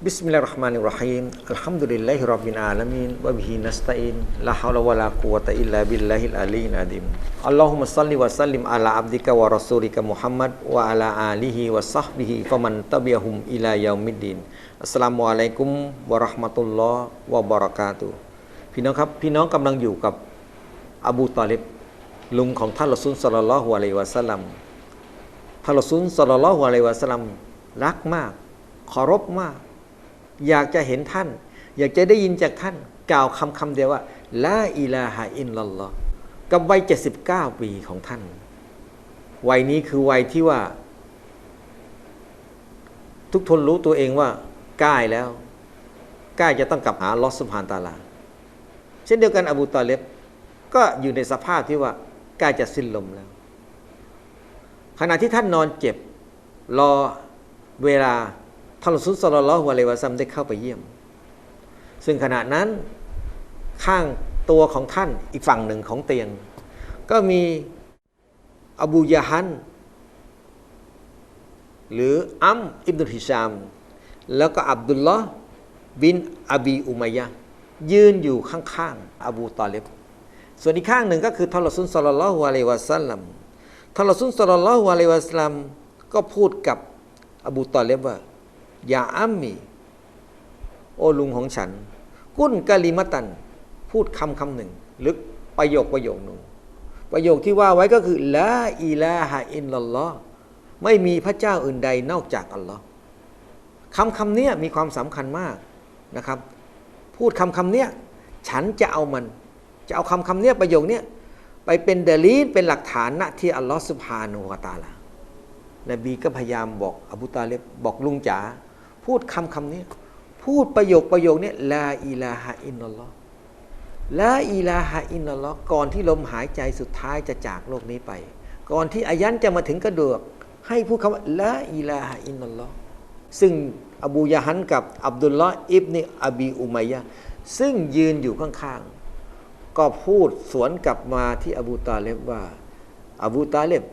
بسم الله الرحمن الرحيم الحمد لله رب العالمين وبه نستعين لا حول ولا قوة إلا بالله العلي العظيم อัลลอฮุมะซัลลิวะซัลลิมอัลาอับดิกะวะรอซูลิกะมุฮัมมัดวะอัลาอาลีฮิวะซัฮบิฮิฟะมันตะเบียฮุมอิลายามิดดินอัสลามุอะลัยกุมวะราะห์มะตุลลอฮ์วะบะเราะกาตุพี่น้องครับ พี่น้องกำลังอยู่กับอบูตอลิบลุงของท่านรอซูลสัลลัลลอฮุอะลัยวะสัลลัมท่านรอซูลสัลลัลลอฮุอะลัยวะสัลลัมรักมากเคารพมาก อยากจะเห็นท่าน อยากจะได้ยินจากท่าน กล่าวคำคำเดียวว่าละอิลาฮะอินลัลลอฮ์ กับวัย 79 ปีของท่าน วัยนี้คือวัยที่ว่า ทุกทนรู้ตัวเองว่าใกล้แล้วใกล้จะต้องกลับหาลอสสุภานตาลา เช่นเดียวกันอบูตอเลบก็อยู่ในสภาพที่ว่าใกล้จะสิ้นลมแล้ว ขณะที่ท่านนอนเจ็บ รอเวลาท่านรอซุสลลลลอฮุอะลัยฮิวะซัมได้เข้าไปเยี่ยม ซึ่งขณะนั้นข้าง ตัวของท่านอีกฝั่งหนึ่งของเตียง ก็มีอบูยะฮันหรืออัมอิบนุฮิชาม แล้วก็อับดุลลอฮ์บินอบีอุมัยะยืนอยู่ข้างๆ อบูตอเลบส่วนอีกข้างหนึ่งก็คือท่านรอซุลสลลัลลอฮุอะลัยวะซัลลัมท่านรอซุลสลลัลลอฮุอะลัยวะซัลลัมก็พูดกับอบูตอเลบว่า อย่าอัมมี โอลุงของฉัน กุนกะลิมตัน พูดคำคำหนึ่งลึกประโยคประโยคหนึ่ง ประโยคที่ว่าไว้ก็คือละอิลาฮะอินลัลลอฮ์ไม่มีพระเจ้าอื่นใดนอกจากอัลลอฮ์คำคำนี้มีความสำคัญมากนะครับ พูดคำคำนี้ฉันจะเอามัน จะเอาคำคำนี้ประโยคนี้ไปเป็นเดลีนเป็นหลักฐานณที่อัลลอฮ์สุบฮานุวตาลานบีก็พยายามบอกอบูตาเลบบอกลุงจ๋าพูดคำคำนี้ พูดประโยคประโยคนี้ลาอิลาฮะอินนัลลอฮ์ ลาอิลาฮะอินนัลลอฮ์ก่อนที่ลมหายใจสุดท้ายจะจากโลกนี้ไป ก่อนที่อายันจะมาถึงกระดูกให้พูดคำว่าลาอิลาฮะอินนัลลอฮ์ซึ่งอบูยะฮันกับอับดุลลอฮ์อิบนิอบีอุมัยยะซึ่งยืนอยู่ข้างๆ ก็พูดสวนกลับมาที่อบูตาเลบว่าอบูตาเลบ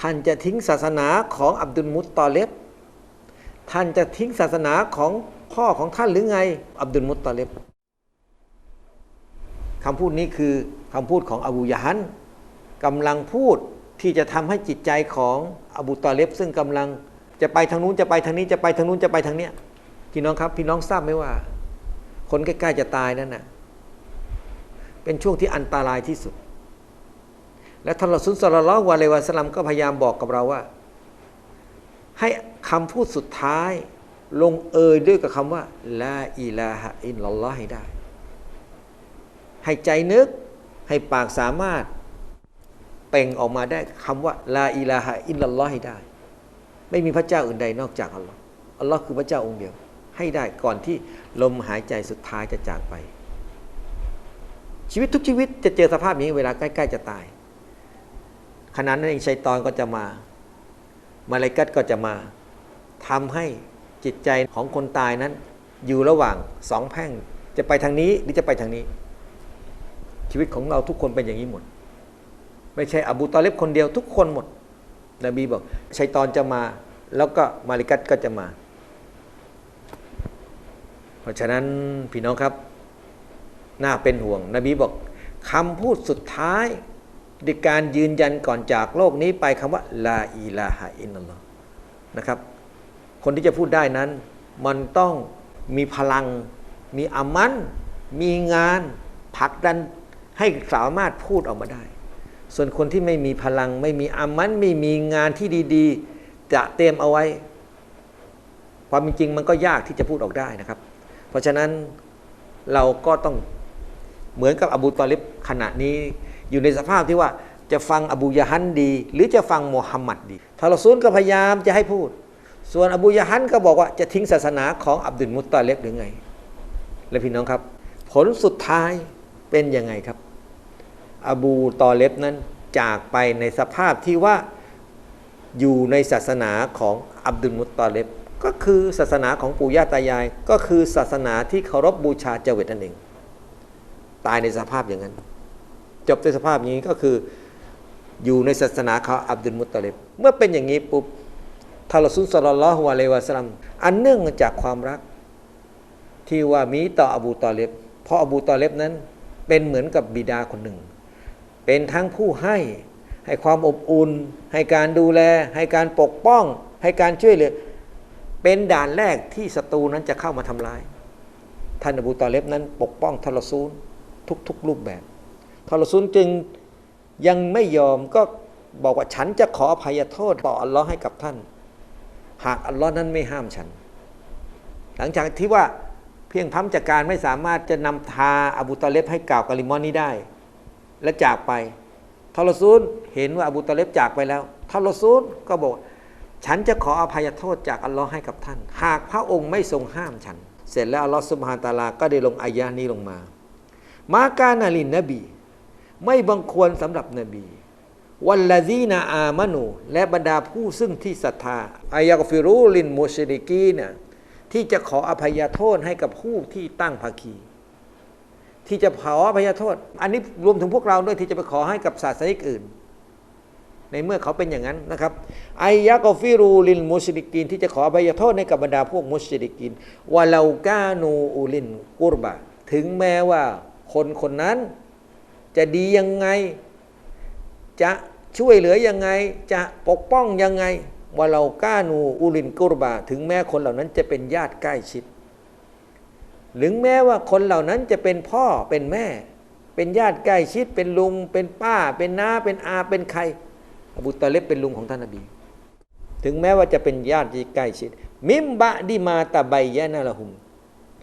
ท่านจะทิ้งศาสนาของอับดุลมุตตอเลบท่านจะทิ้งศาสนาของพ่อของท่านหรือไง อับดุลมุตตอเลบ คำพูดนี้คือคำพูดของอบูยะฮันกำลังพูดที่จะทำให้จิตใจของอบูตอเลบซึ่งกำลังจะไปทางนู้นจะไปทางนี้จะไปทางนู้นจะไปทางเนี้ยพี่น้องครับ พี่น้องทราบไหมว่า คนใกล้ๆจะตายนั่นน่ะเป็นช่วงที่อันตรายที่สุด และท่านรอซุลสลลัลลอฮุอะลัยฮิวะสลัมก็พยายามบอกกับเราว่า ให้คำพูดสุดท้ายลงเอยด้วยกับคำว่าลาอิลาฮะอินลัลลอฮ์ให้ได้ ให้ใจนึก ให้ปากสามารถเป่งออกมาได้คำว่าลาอิลาฮะอินลัลลอฮ์ให้ได้ ไม่มีพระเจ้าอื่นใดนอกจากอัลลอฮ์อัลลอฮ์คือพระเจ้าองค์เดียว ให้ได้ก่อนที่ลมหายใจสุดท้ายจะจากไป ชีวิตทุกชีวิตจะเจอสภาพนี้เวลาใกล้ๆจะตายขณะนั้นเองชัยตอนก็จะมา มาลากัดก็จะมาทำให้จิตใจของคนตายนั้น อยู่ระหว่างสองแพ่ง จะไปทางนี้หรือจะไปทางนี้ ชีวิตของเราทุกคนเป็นอย่างนี้หมด ไม่ใช่อบูตอเลบคนเดียวทุกคนหมด นบีบอกชัยตอนจะมา แล้วก็มาลิกัดก็จะมา เพราะฉะนั้นพี่น้องครับ น่าเป็นห่วง นบีบอกคำพูดสุดท้ายในการยืนยันก่อนจากโลกนี้ไปคำว่าลาอิลาฮะอินนัลลอฮ์นะครับ คนที่จะพูดได้นั้น มันต้องมีพลัง มีอามัน มีงานผลักดัน ให้สามารถพูดออกมาได้ ส่วนคนที่ไม่มีพลังไม่มีอามันไม่มีงานที่ดีๆ จะเตรียมเอาไว้ ความจริงมันก็ยากที่จะพูดออกได้นะครับ เพราะฉะนั้นเราก็ต้องเหมือนกับอบูตอลิบขณะนี้อยู่ในสภาพที่ว่าจะฟังอบูยะฮันดี หรือจะฟังโมฮัมหมัดดีทารซูลก็พยายามจะให้พูด ส่วนอบูยะฮันก็บอกว่าจะทิ้งศาสนาของอับดุลมุตตอเลบหรือไง และพี่น้องครับ ผลสุดท้ายเป็นยังไงครับ อบูตอเลบนั้นจากไปในสภาพที่ว่าอยู่ในศาสนาของอับดุลมุตตอเลบก็คือศาสนาของปู่ย่าตายาย ก็คือศาสนาที่เคารพบูชาเจาเวตนั่นเอง ตายในสภาพอย่างนั้น จบในสภาพนี้ก็คืออยู่ในศาสนาเขาอับดุลมุตตอเลบเมื่อเป็นอย่างนี้ปุ๊บทารสุลสลลัลอฮุอะลัยวะสลลัมอันเนื่องมาจากความรัก ที่ว่ามีต่ออบูตอเลบเพราะอบูตอเลบนั้นเป็นเหมือนกับบิดาคนหนึ่ง เป็นทั้งผู้ให้ ให้ความอบอุ่น ให้การดูแล ให้การปกป้อง ให้การช่วยเหลือ เป็นด่านแรกที่ศัตรูนั้นจะเข้ามาทำลาย ท่านอบูตอเลบนั้น ปกป้องทารซูลทุกๆรูปแบบทารซูลจึงยังไม่ยอมก็บอกว่าฉันจะขออภัยโทษต่ออัลลอฮ์ให้กับท่าน หากอัลลอฮ์นั้นไม่ห้ามฉัน หลังจากที่ว่าเพียงพร้ำจากการไม่สามารถจะนำทาอบูตอเลบให้กล่าวกะลิมอนนี้ได้ และจากไปทารซูลเห็นว่าอบูตอเลบจากไปแล้วทารซูลก็บอก ฉันจะขออภัยโทษจากอัลลอฮ์ให้กับท่าน หากพระองค์ไม่ทรงห้ามฉัน เสร็จแล้วอัลลอฮ์สุบฮานตาลาก็ได้ลงอายะนี้ลงมา มาการนาลินนบี ไม่บังควรสำหรับนบี วัลลาซีนาอามานู และบรรดาผู้ซึ่งที่ศรัทธาอายะกฟิรูลินมุชริกีนะที่จะขออภัยโทษให้กับผู้ที่ตั้งภาคี ที่จะขออภัยโทษ อันนี้รวมถึงพวกเราด้วยที่จะไปขอให้กับศาสนิกอื่น ในเมื่อเขาเป็นอย่างนั้นนะครับไอายะกฟิรูลินมุชริกีนที่จะขออภัยโทษให้กับบรรดาพวกมุชริกีนวะเลากานูอูลินกุรบะ ถึงแม้ว่าคนคนนั้น จะดียังไง จะช่วยเหลือยังไง จะปกป้องยังไงว่าเราก้านูอุลินกุรบาถึงแม้คนเหล่านั้นจะเป็นญาติใกล้ชิด หรือแม้ว่าคนเหล่านั้นจะเป็นพ่อเป็นแม่ เป็นญาติใกล้ชิดเป็นลุง เป็นป้า เป็นน้าเป็นอาเป็นใครอบูตอเลบเป็นลุงของท่านนบี ถึงแม้ว่าจะเป็นญาติที่ใกล้ชิด มิมบะดิมาตาใบยะนาละหุม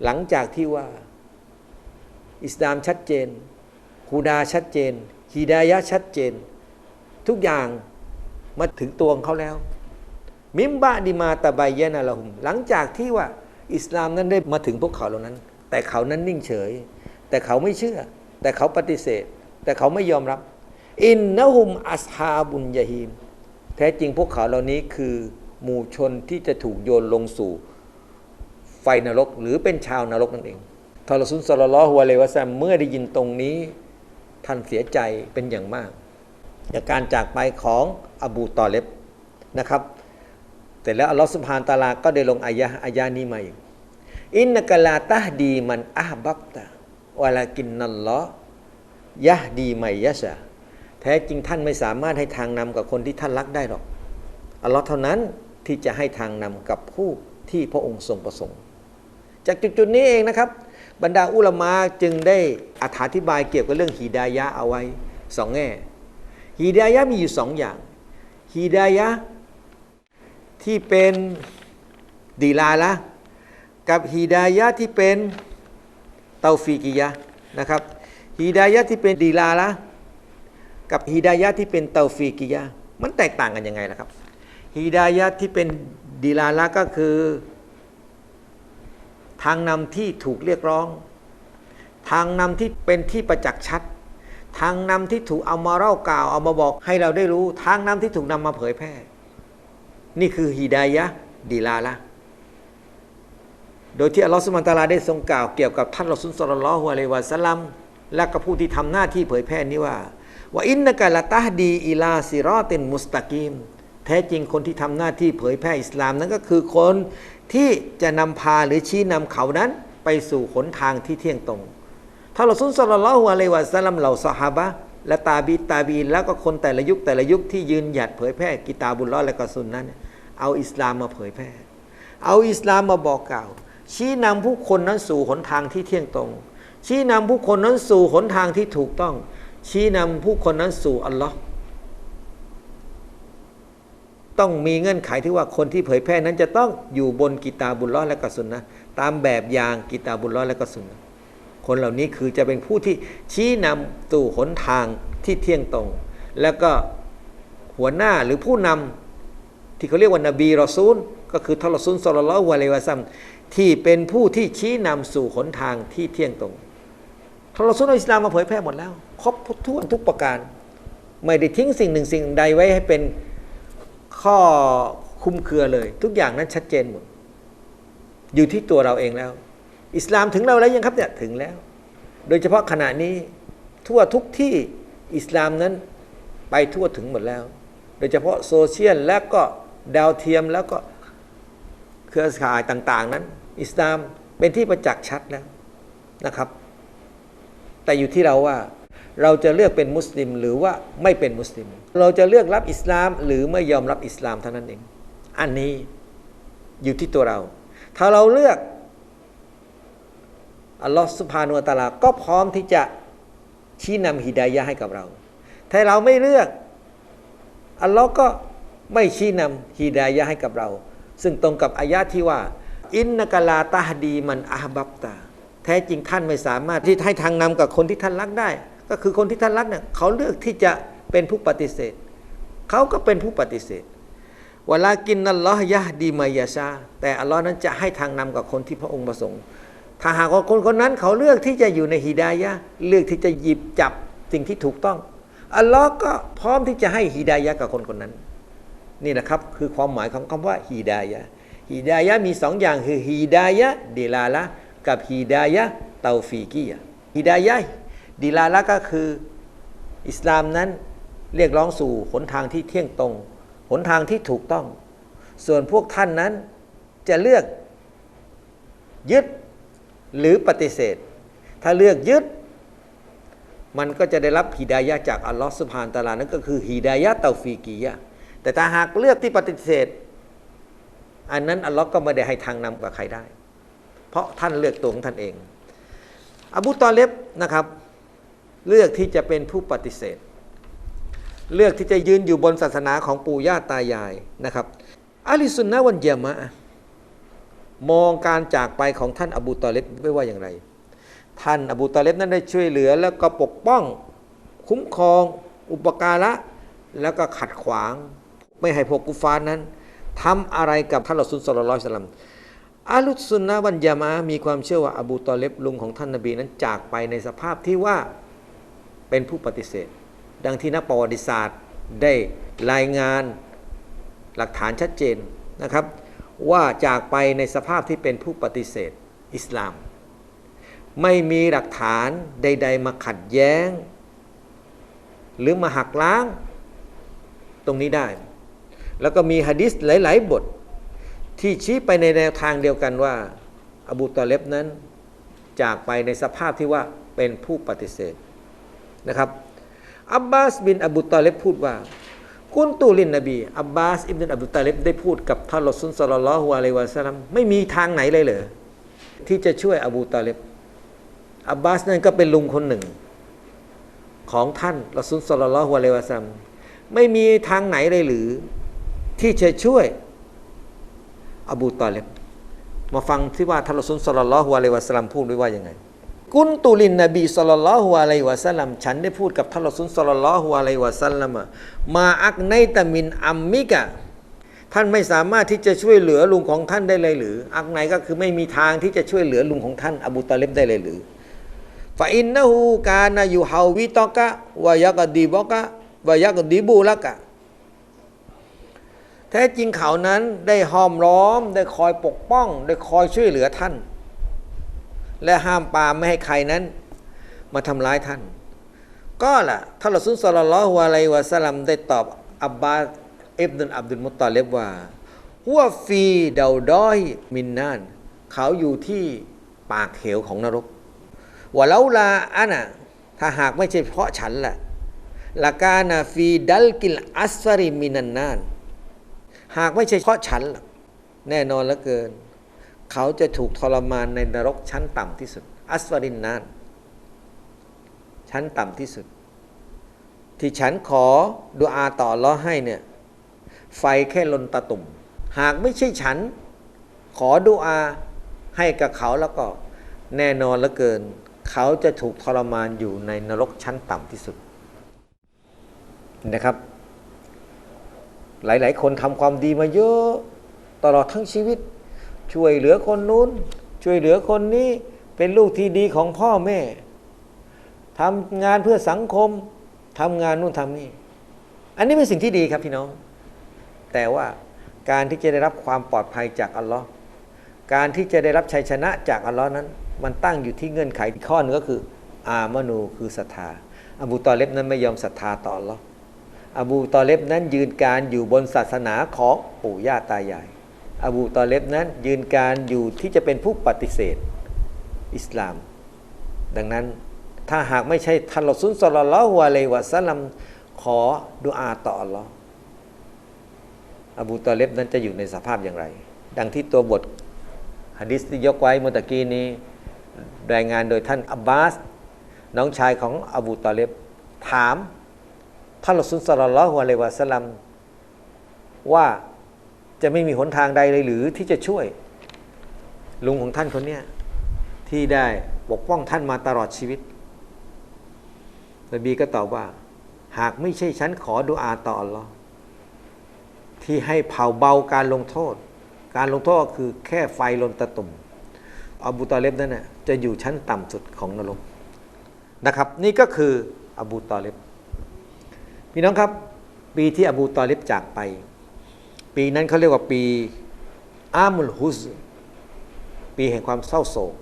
หลังจากที่ว่า อิสลามชัดเจนฮูดาชัดเจนฮีดายะชัดเจน ทุกอย่างมาถึงตัวของเขาแล้ว มิมบะดิมาตะไบยะนาละหุม หลังจากที่ว่า อิสลามนั้นได้มาถึงพวกเขาเหล่านั้น แต่เขานั้นนิ่งเฉย แต่เขาไม่เชื่อ แต่เขาปฏิเสธ แต่เขาไม่ยอมรับ อินนะฮุมอัสฮาบุนยาฮีม แท้จริงพวกเขาเหล่านี้คือหมู่ชนที่จะถูกโยนลงสู่ไฟนรก หรือเป็นชาวนรกนั่นเองทารสุนสลลลอฮุอะลัยวะซัมเมื่อได้ยินตรงนี้ท่านเสียใจเป็นอย่างมากจากการจากไปของอบูตอเลบนะครับ แต่แล้วอัลลอฮฺสุบฮานตะอาลาก็ได้ลงอายะอายะนี้มาอีกอินนกลาตะฮดีมันอาบับตะวลากินนัลลอยะดีไมยะชาแท้จริงท่านไม่สามารถให้ทางนำกับคนที่ท่านรักได้หรอกอัลลอฮ์เท่านั้นที่จะให้ทางนำกับผู้ที่พระองค์ทรงประสงค์ จากจุดๆนี้เองนะครับ บรรดาอุลามะจึงได้อธิบายเกี่ยวกับเรื่องฮีดายะเอาไว้สองแง่ฮีดายะมีอยู่สองอย่างฮีดายะ ที่เป็นดีลาละกับฮีดายะที่เป็นเตาฟีกิยะนะครับฮีดายะที่เป็นดีลาละกับฮีดายะที่เป็นเตาฟีกิยะมันแตกต่างกันยังไงล่ะครับฮีดายะที่เป็นดีลาละก็คือ ทางนำที่ถูกเรียกร้อง ทางนำที่เป็นที่ประจักษ์ชัด ทางนำที่ถูกเอามาเล่ากล่าว เอามาบอกให้เราได้รู้ ทางนำที่ถูกนำมาเผยแพร่ นี่คือฮิดายะดีลาละโดยที่อัลลอฮฺสุบฮานตาลาได้ทรงกล่าวเกี่ยวกับท่านรอซุลสลลัลอฮุอะลัยวะสัลลัมและก็ผู้ที่ทำหน้าที่เผยแพร่นี้ว่าว่าอินนกะละตะฮดีอิลาซิรอตินมุสตะกีม แท้จริงคนที่ทำหน้าที่เผยแพร่อิสลามนั้นก็คือคนที่จะนำพาหรือชี้นำเขานั้นไปสู่หนทางที่เที่ยงตรง ถ้าเราสุนสลลัลอฮุอะลัยวะสัลลัมเหล่าสหาบะ และตาบีตาบีแล้วก็คนแต่ละยุคแต่ละยุคที่ยืนหยัดเผยแพร่กิตาบุลลอและกสุนนั้น เอาอิสลามมาเผยแพร่ เอาอิสลามมาบอกกล่าว ชี้นำผู้คนนั้นสู่หนทางที่เที่ยงตรง ชี้นำผู้คนนั้นสู่หนทางที่ถูกต้อง ชี้นำผู้คนนั้นสู่อัลลอฮ์ต้องมีเงื่อนไขที่ว่าคนที่เผยแพร่นั้นจะต้องอยู่บนกิตาบุลลอและกสุนนะตามแบบอย่างกิตาบุลลอและกสุนนะ คนเหล่านี้คือจะเป็นผู้ที่ชี้นำสู่หนทางที่เที่ยงตรง แล้วก็หัวหน้าหรือผู้นำที่เขาเรียกว่านบีรอซูล ก็คือทารซูลสลลัลลอฮุอะลัยฮิวะซัมที่เป็นผู้ที่ชี้นำสู่หนทางที่เที่ยงตรงทรอซูลเอาอิสลามมาเผยแพร่หมดแล้ว ครบทุกทุกประการ ไม่ได้ทิ้งสิ่งหนึ่งสิ่งใดไว้ให้เป็นข้อคลุมเครือเลย ทุกอย่างนั้นชัดเจนหมดอยู่ที่ตัวเราเองแล้ว อิสลามถึงเราแล้วยังครับเนี่ยถึงแล้ว โดยเฉพาะขณะนี้ทั่วทุกที่อิสลามนั้นไปทั่วถึงหมดแล้ว โดยเฉพาะโซเชียลและก็ดาวเทียมแล้วก็เครือข่ายต่าง ๆ นั้น อิสลามเป็นที่ประจักษ์ชัดแล้วนะครับ แต่อยู่ที่เราว่าเราจะเลือกเป็นมุสลิมหรือว่าไม่เป็นมุสลิม เราจะเลือกรับอิสลามหรือไม่ยอมรับอิสลามเท่านั้นเอง อันนี้อยู่ที่ตัวเรา ถ้าเราเลือก อัลลอฮฺสุภาโนตาลาก็พร้อมที่จะชี้นำฮิดายะให้กับเราถ้าเราไม่เลือก อัลลอฮ์ก็ไม่ชี้นำฮิดายะให้กับเรา ซึ่งตรงกับอายะที่ว่า อินนกลาตาฮดีมันอาบับตา แท้จริงท่านไม่สามารถที่ให้ทางนำกับคนที่ท่านรักได้ ก็คือคนที่ท่านรักเนี่ยเขาเลือกที่จะเป็นผู้ปฏิเสธ เขาก็เป็นผู้ปฏิเสธเวลากินนัลลอฮ์ยะดีมายาชาแต่อัลลอฮ์นั้นจะให้ทางนำกับคนที่พระองค์ประสงค์ ถ้าหากว่าคนคนนั้นเขาเลือกที่จะอยู่ในฮิดายะเลือกที่จะหยิบจับสิ่งที่ถูกต้อง อัลลอฮ์ก็พร้อมที่จะให้ฮิดายะกับคนคนนั้น นี่นะครับคือความหมายของคำว่าฮิดายะฮิดายะมีสองอย่างคือฮิดายะดิลาละกับฮิดายะเตาฟีกียะฮิดายะดิลาละก็คืออิสลามนั้นเรียกร้องสู่หนทางที่เที่ยงตรง หนทางที่ถูกต้อง ส่วนพวกท่านนั้นจะเลือกยึด หรือปฏิเสธ ถ้าเลือกยึด มันก็จะได้รับฮิดายะจากอัลลอฮฺสุบฮานตาลานั่นก็คือฮิดายะเตาฟีกียะแต่ถ้าหากเลือกที่ปฏิเสธ อันนั้นอัลลอฮ์ก็ไม่ได้ให้ทางนำกับใครได้ เพราะท่านเลือกตัวของท่านเอง อบูตอเลบนะครับ เลือกที่จะเป็นผู้ปฏิเสธ เลือกที่จะยืนอยู่บนศาสนาของปู่ย่าตายายนะครับอาลิสุนนะวันเยมะ มองการจากไปของท่านอบูตอเลบไม่ว่าอย่างไร ท่านอบูตอเลบนั้นได้ช่วยเหลือ แล้วก็ปกป้องคุ้มครองอุปการะ แล้วก็ขัดขวาง ไม่ให้พวกกุฟาร์นั้นทำอะไรกับท่านรอซูลสลลัลอฮุอะลัยสัลลัมอาลุสซุนนะวันยามะมีความเชื่อว่าอบูตอเลบลุงของท่านนบีนั้นจากไปในสภาพที่ว่าเป็นผู้ปฏิเสธ ดังที่นักประวัติศาสตร์ได้รายงานหลักฐานชัดเจนนะครับ ว่าจากไปในสภาพที่เป็นผู้ปฏิเสธอิสลาม ไม่มีหลักฐานใด ๆ มาขัดแย้ง หรือมาหักล้าง ตรงนี้ได้ แล้วก็มีฮะดิษหลาย ๆ บท ที่ชี้ไปในแนวทางเดียวกันว่า อบูตอเลบนั้น จากไปในสภาพที่ว่าเป็นผู้ปฏิเสธนะครับ อับบาสบินอบูตอเลบพูดว่า กุนตูลินนบีอับบาสอิบนุอบูตอเลบได้พูดกับท่านรอซุลสลลัลลอฮุอะลัยวะสัลลัมไม่มีทางไหนเลยเหรอที่จะช่วยอบูตอเลบอับบาสนั่นก็เป็นลุงคนหนึ่ง ของท่านรอซุลสลลัลลอฮุอะลัยวะสัลลัมไม่มีทางไหนเลยหรือ ที่จะช่วยอบูตอเลบมาฟังที่ว่าท่านรอซุลสลลัลลอฮุอะลัยวะสัลลัมพูดไว้ว่ายังไง กุนตุลินนบีสัลลัลฮุอะลัยวะสัลลัมฉันได้พูดกับท่านรอซุลสัลลัลฮุอะลัยวะสัลลัมมาอักไนตะมินอัมมิกะท่านไม่สามารถที่จะช่วยเหลือลุงของท่านได้เลยหรือ อักไนก็คือไม่มีทางที่จะช่วยเหลือลุงของท่าน อบูตอเลบได้เลยหรือฟาอินนะฮูกานายูฮาวิตอกะวายักดีบอกะวายักดีบูละกะแท้จริงเขานั้นได้ห้อมล้อม ได้คอยปกป้อง ได้คอยช่วยเหลือท่าน และห้ามปามไม่ให้ใครนั้น มาทำร้ายท่าน ก็ล่ะท่านรอซุลสลลัลลอฮุอะลัยฮิวะสัลลัมได้ตอบอับบาสอิบนุอับดุลมุตตอเลบว่าหัวฟีเดาวดอยมินนาน เขาอยู่ที่ปากเหวของนรกว่าเลาลาอันะถ้าหากไม่ใช่เพราะฉันล่ะลากานาฟีดัลกิลอัสฟาริมินันนาน หากไม่ใช่เพราะฉันล่ะแน่นอนเหลือเกิน เขาจะถูกทรมานในนรกชั้นต่ำที่สุด อัสฟารินนานชั้นต่ำที่สุด ที่ฉันขอดุอาต่อลเลอให้เนี่ย ไฟแค่ลนตะตุ่ม หากไม่ใช่ฉัน ขอดุอาให้กับเขาแล้วก็แน่นอนเหลือเกิน เขาจะถูกทรมานอยู่ในนรกชั้นต่ำที่สุดนะครับ หลาย ๆ คนทำความดีมาเยอะตลอดทั้งชีวิต ช่วยเหลือคนนู้น ช่วยเหลือคนนี้เป็นลูกที่ดีของพ่อแม่ทำงานเพื่อสังคมทำงานนู่นทำนี่ อันนี้เป็นสิ่งที่ดีครับพี่น้อง แต่ว่าการที่จะได้รับความปลอดภัยจากอัลลอฮ์การที่จะได้รับชัยชนะจากอัลลอฮ์นั้น มันตั้งอยู่ที่เงื่อนไขอีกข้อหนึงก็คือ อามนูคือศรัทธา อบูตอเลบนั้นไม่ยอมศรัทธาต่ออัลลอฮ์อบูตอเลบนั้นยืนการอยู่บนศาสนาของปู่ย่าตายาย อบูตอเลบนั้นยืนการอยู่ที่จะเป็นผู้ปฏิเสธอิสลาม ดังนั้นถ้าหากไม่ใช่ท่านรอซุลสลลัลลอฮุอะลัยวะซัลลัมขอดุอาต่ออัลลอฮ์อบูตอเลบนั้นจะอยู่ในสภาพอย่างไร ดังที่ตัวบทฮะดิษที่ยกไว้เมื่อตะกี้นี้รายงานโดยท่านอับบาส น้องชายของอบูตอเลบถามท่านรอซุลสลลัลลอฮุอะลัยวะซัลลัมว่า จะไม่มีหนทางใดเลยหรือที่จะช่วย ลุงของท่านคนเนี้ยที่ได้ปกป้องท่านมาตลอดชีวิตนบีก็ตอบว่า หากไม่ใช่ฉันขอดุอาต่ออัลลอฮ์ที่ให้เผาเบาการลงโทษ การลงโทษคือแค่ไฟลนตะตุ่มอบูตอเลบนั้นน่ะจะอยู่ชั้นต่ำสุดของนรกนะครับ นี่ก็คืออบูตอเลบพี่น้องครับ ปีที่อบูตอเลบจากไป ปีนั้นเขาเรียกว่าปีอามุลฮุซปีแห่งความเศร้าโศก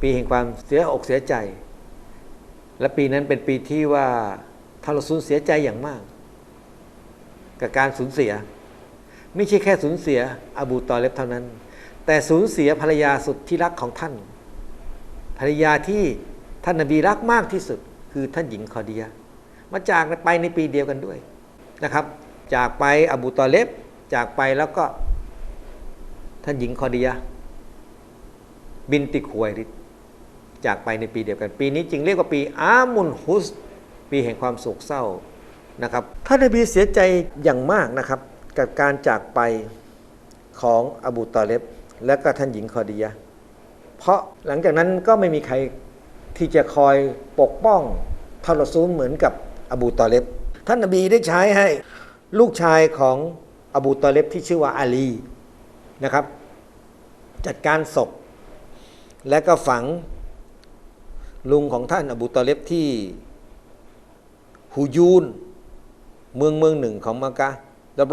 ปีแห่งความเสียอกเสียใจ และปีนั้นเป็นปีที่ว่าท่านรอซูลเสียใจอย่างมาก กับการสูญเสีย ไม่ใช่แค่สูญเสียอบูตอเลบเท่านั้น แต่สูญเสียภรรยาสุดที่รักของท่าน ภรรยาที่ท่านนบีรักมากที่สุด คือท่านหญิงคอดีย มาจากไปในปีเดียวกันด้วยนะครับ จากไปอบูตอเลบ จากไปแล้วก็ ท่านหญิงคอดียบินติควยริจากไปในปีเดียวกัน ปีนี้จึงเรียกว่าปีอามุนฮุส ปีแห่งความโศกเศร้านะครับท่านนบีเสียใจอย่างมากนะครับ กับการจากไปของอบูตอเลบและก็ท่านหญิงคอดียเพราะหลังจากนั้นก็ไม่มีใครที่จะคอยปกป้องท่านรอซูลเหมือนกับอบูตอเลบท่านนบีได้ใช้ให้ลูกชายของ อบูตอเลบที่ชื่อว่าอาลีนะครับ จัดการศพ และก็ฝังลุงของท่านอบูตอเลบที่ฮูยูนเมืองเมืองหนึ่งของมักกะ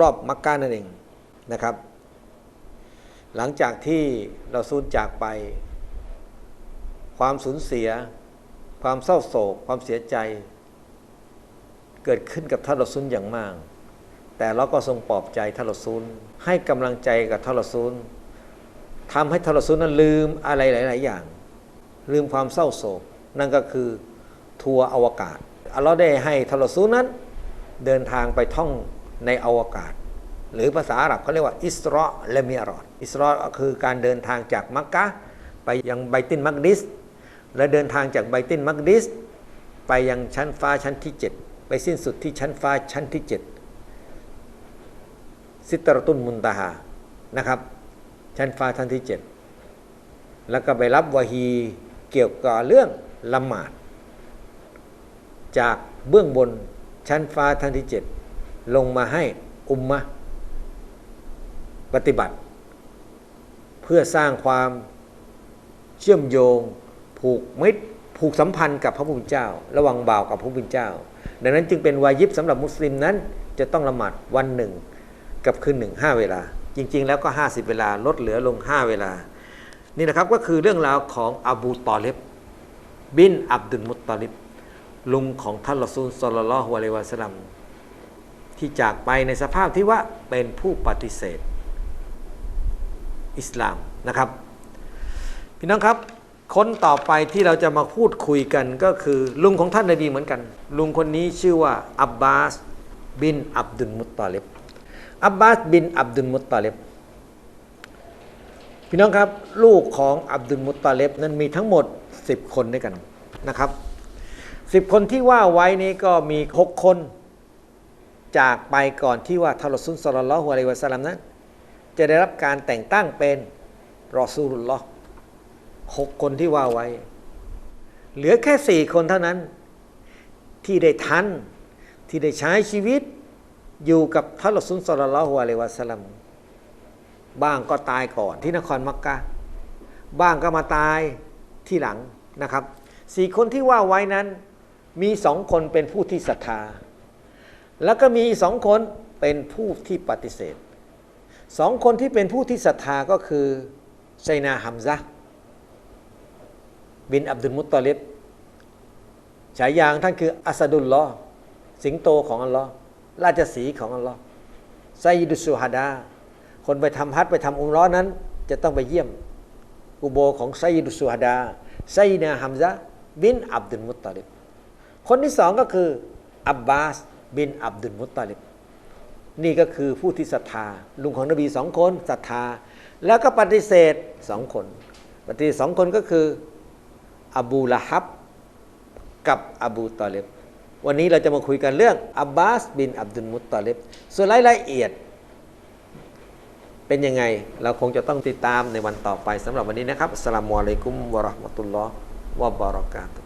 รอบๆมักกะนั่นเองนะครับ หลังจากที่เราสูญจากไป ความสูญเสีย ความเศร้าโศก ความเสียใจ เกิดขึ้นกับท่านเรอซูลอย่างมาก แต่เราก็ทรงปลอบใจทารอซูล ให้กำลังใจกับทารอซูลทำให้ทารอซูลนั้นลืมอะไรหลาย ๆ อย่าง ลืมความเศร้าโศก นั่นก็คือทัวร์อวกาศอัลลอฮ์ได้ให้ทารอซูลนั้น เดินทางไปท่องในอวกาศ หรือภาษาอาหรับเขาเรียกว่าอิสรอและมิอรอดอิสรอก็คือการเดินทางจากมักกะไปยังไบตินมักดิส และเดินทางจากไบตินมักดิส ไปยังชั้นฟ้าชั้นที่ 7 ไปสิ้นสุดที่ชั้นฟ้าชั้นที่ 7 ซิตรตุนมุนตาหานะครับ ชั้นฟ้าชั้นที่ 7 แล้วก็ไปรับวะฮีเกี่ยวกับเรื่องละหมาด จากเบื้องบนชั้นฟ้าชั้นที่ 7 ลงมาให้อุมมะปฏิบัติ เพื่อสร้างความเชื่อมโยง ผูกมิตรผูกสัมพันธ์กับพระผู้เป็นเจ้า ระหว่างบ่าวกับพระผู้เป็นเจ้า ดังนั้นจึงเป็นวายิบสำหรับมุสลิมนั้นจะต้องละหมาดวันหนึ่ง กับคืนหนึ่งห้าเวลา จริง ๆ แล้วก็ 50 เวลาลดเหลือลง 5 เวลา นี่นะครับก็คือเรื่องราวของอบูตอเลบบินอับดุลมุตตอลิบลุงของท่านรอซูลสลลลฮุอะลัยวะสลลัมที่จากไปในสภาพที่ว่าเป็นผู้ปฏิเสธ อิสลามนะครับ พี่น้องครับคนต่อไปที่เราจะมาพูดคุยกันก็คือลุงของท่านนบีเหมือนกัน ลุงคนนี้ชื่อว่าอับบาสบินอับดุลมุตตอลิบ อับบาสบินอับดุลมุตตอลิบพี่น้องครับลูกของอับดุลมุตตอลิบนั้นมีทั้งหมด 10 คนด้วยกันนะครับ10คนที่ว่าไว้นี้ก็มี 6 คน จากไปก่อนที่ว่าทารอซุลสลลลอฮุอะลัยฮิวะสัลลัมนั้นจะได้รับการแต่งตั้งเป็นรอซูลุลลอฮ์หกคนที่ว่าไว้ เหลือแค่สี่คนเท่านั้น ที่ได้ทัน ที่ได้ใช้ชีวิต อยู่กับท่านรอซุลสลลัลฮุอะลัยวะสัลลัมบ้างก็ตายก่อนที่นครมักกะบ้างก็มาตายที่หลังนะครับสี่คนที่ว่าไว้นั้นมีสองคนเป็นผู้ที่ศรัทธา แล้วก็มีสองคนเป็นผู้ที่ปฏิเสธสองคนที่เป็นผู้ที่ศรัทธาก็คือไซนาฮัมซะบินอับดุลมุตตอลิบฉายาของท่านคืออัสดุลลอสิงโตของอัลลอฮ์ ราชสีของอัลลอฮ์ไซยิดุสซูฮาดา คนไปทำฮัจญ์ไปทำอุมเร้อนนั้น จะต้องไปเยี่ยมอุโบของไซยิดุสซูฮาดาไซนาฮัมซะบินอับดุลมุตตอลิบคนที่สองก็คืออับบาส บินอับดุลมุตตอลิบนี่ก็คือผู้ที่ศรัทธาลุงของนบีสองคนศรัทธา แล้วก็ปฏิเสธสองคน ปฏิเสธสองคนก็คืออบูละฮับกับอบูตอเลบ วันนี้เราจะมาคุยกันเรื่องอับบาสบินอับดุลมุตตอเลบส่วนรายละเอียด เป็นยังไง เราคงจะต้องติดตามในวันต่อไปสำหรับวันนี้นะครับสลามุอะลัยกุมวะราะห์มะตุลลอฮ์วะบารากาตุ